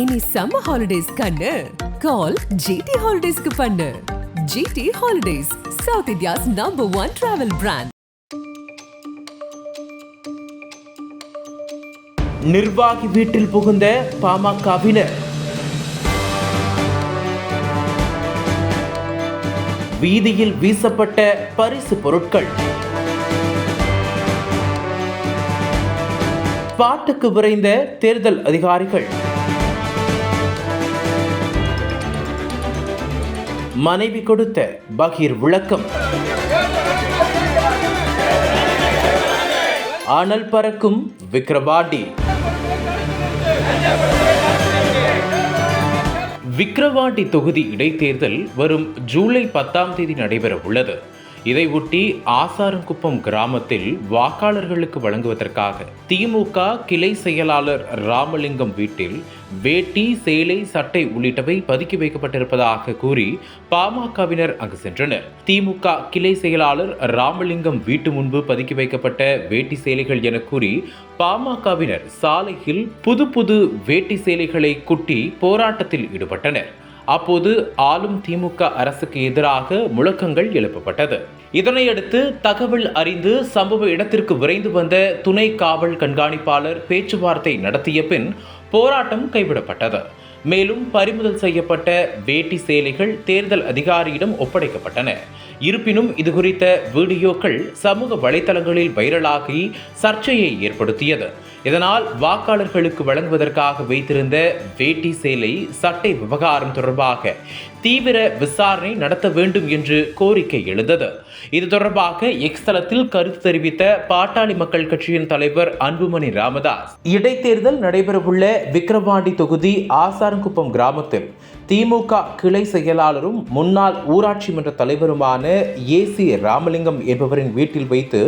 இனி summer holidays கண்ணு. கால் GT ஹாலிடேஸ்க்கு பண்ணு. GT holidays south India's number one travel brand நிர்வாகி வீட்டில் புகுந்த பாமகவினர். வீதியில் வீசப்பட்ட பரிசு பொருட்கள். பாட்டுக்கு விரைந்த தேர்தல் அதிகாரிகள். மனைவி கொடுத்த பகீர் விளக்கம். அனல் பறக்கும் விக்ரவாண்டி தொகுதி இடைத்தேர்தல் வரும் ஜூலை பத்தாம் தேதி நடைபெற உள்ளது இதையொட்டி ஆசாரங்குப்பம் கிராமத்தில் வாக்காளர்களுக்கு வழங்குவதற்காக திமுக கிளை செயலாளர் ராமலிங்கம் வீட்டில் வேட்டி சேலை சட்டை உள்ளிட்டவை பதுக்கி வைக்கப்பட்டிருப்பதாக கூறி பாமகவினர் அங்கு சென்றனர். திமுக கிளை செயலாளர் ராமலிங்கம் வீட்டு முன்பு பதுக்கி வைக்கப்பட்ட வேட்டி சேலைகள் என கூறி பாமகவினர் சாலையில் புது புது வேட்டி சேலைகளை குட்டி போராட்டத்தில் ஈடுபட்டனர். அப்போது ஆளும் திமுக அரசுக்கு எதிராக முழக்கங்கள் எழுப்பப்பட்டது. இதனையடுத்து தகவல் அறிந்து சம்பவ இடத்திற்கு விரைந்து வந்த துணை காவல் கண்காணிப்பாளர் பேச்சுவார்த்தை நடத்திய பின் போராட்டம் கைவிடப்பட்டது. மேலும் பறிமுதல் செய்யப்பட்ட வேட்டி சேலைகள் தேர்தல் அதிகாரியிடம் ஒப்படைக்கப்பட்டன. இருப்பினும் இது குறித்த வீடியோக்கள் சமூக வலைதளங்களில் வைரலாகி சர்ச்சையை ஏற்படுத்தியது. இதனால் வாக்காளர்களுக்கு வழங்குவதற்காக வைத்திருந்த வேட்டி சேலை சட்டை விவகாரம் தொடர்பாக தீவிர விசாரணை நடத்த வேண்டும் என்று கோரிக்கை எழுந்தது. இது தொடர்பாக எக்ஸ் தளத்தில் கருத்து தெரிவித்த பாட்டாளி மக்கள் கட்சியின் தலைவர் அன்புமணி ராமதாஸ். இடைத்தேர்தல் நடைபெறவுள்ள விக்கிரவாண்டி தொகுதி ஆசாரங்குப்பம் கிராமத்தில் திமுக கிளை செயலாளரும் முன்னாள் ஊராட்சி மன்ற தலைவருமான ஏ சி ராமலிங்கம் என்பவரின் வீட்டில் வைத்து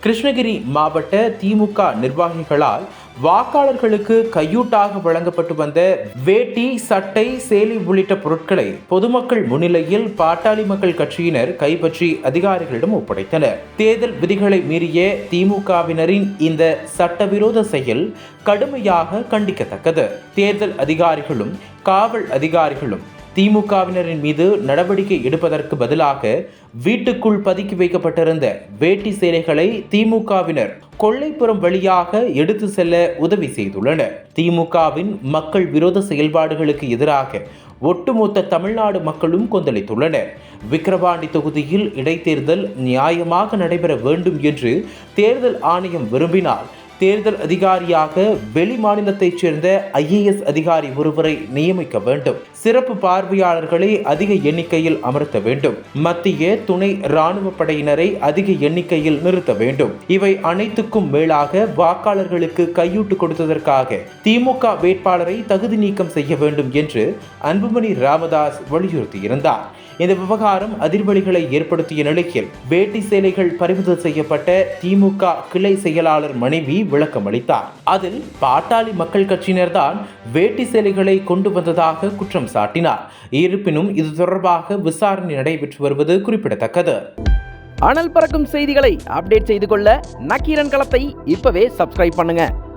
கிருஷ்ணகிரி மாவட்ட திமுக நிர்வாகிகளால் வாக்காளர்களுக்கு கையூட்டாக வழங்கப்பட்டு வந்த வேட்டி சட்டை சேலை உள்ளிட்ட பொருட்களை பொதுமக்கள் முன்னிலையில் பாட்டாளி மக்கள் கட்சியினர் கைப்பற்றி அதிகாரிகளிடம் ஒப்படைத்தனர். தேர்தல் விதிகளை மீறிய திமுகவினரின் இந்த சட்டவிரோத செயல் கடுமையாக கண்டிக்கத்தக்கது. தேர்தல் அதிகாரிகளும் காவல் அதிகாரிகளும் திமுகவினரின் மீது நடவடிக்கை எடுப்பதற்கு பதிலாக வீட்டுக்குள் பதுக்கி வைக்கப்பட்டிருந்த வேட்டி சேலைகளை திமுகவினர் கொள்ளைப்புறம் வழியாக எடுத்து செல்ல உதவி செய்துள்ளனர். திமுகவின் மக்கள் விரோத செயல்பாடுகளுக்கு எதிராக ஒட்டுமொத்த தமிழ்நாடு மக்களும் கொந்தளித்துள்ளனர். விக்கிரவாண்டி தொகுதியில் இடைத்தேர்தல் நியாயமாக நடைபெற வேண்டும் என்று தேர்தல் ஆணையம் விரும்பினால் தேர்தல் அதிகாரியாக வெளி மாநிலத்தைச் சேர்ந்த ஐஏஎஸ் அதிகாரி ஒருவரை நியமிக்க வேண்டும். சிறப்பு பார்வையாளர்களை அதிக எண்ணிக்கையில் அமர்த்த வேண்டும். மத்திய துணை ராணுவ படையினரை அதிக எண்ணிக்கையில் நிறுத்த வேண்டும். இவை அனைத்துக்கும் மேலாக வாக்காளர்களுக்கு கையூட்டு கொடுத்ததற்காக திமுக வேட்பாளரை தகுதி நீக்கம் செய்ய வேண்டும் என்று அன்புமணி ராமதாஸ் வலியுறுத்தியிருந்தார். இந்த விவகாரம் அதிர்வலிகளை ஏற்படுத்திய நிலையில் வேட்டி சேலைகள் பறிமுதல் செய்யப்பட்ட திமுக கிளை செயலாளர் மனைவி விளக்கம் அளித்தார். அதில் பாட்டாளி மக்கள் கட்சியினர்தான் வேட்டி சேலைகளை கொண்டு வந்ததாக குற்றம் சாட்டினார். இருப்பினும் இது தொடர்பாக விசாரணை நடைபெற்று வருவது குறிப்பிடத்தக்கது. அனல் பறக்கும் செய்திகளை அப்டேட் செய்து கொள்ள நக்கீரன் களத்தை இப்பவே சப்ஸ்கிரைப் பண்ணுங்க.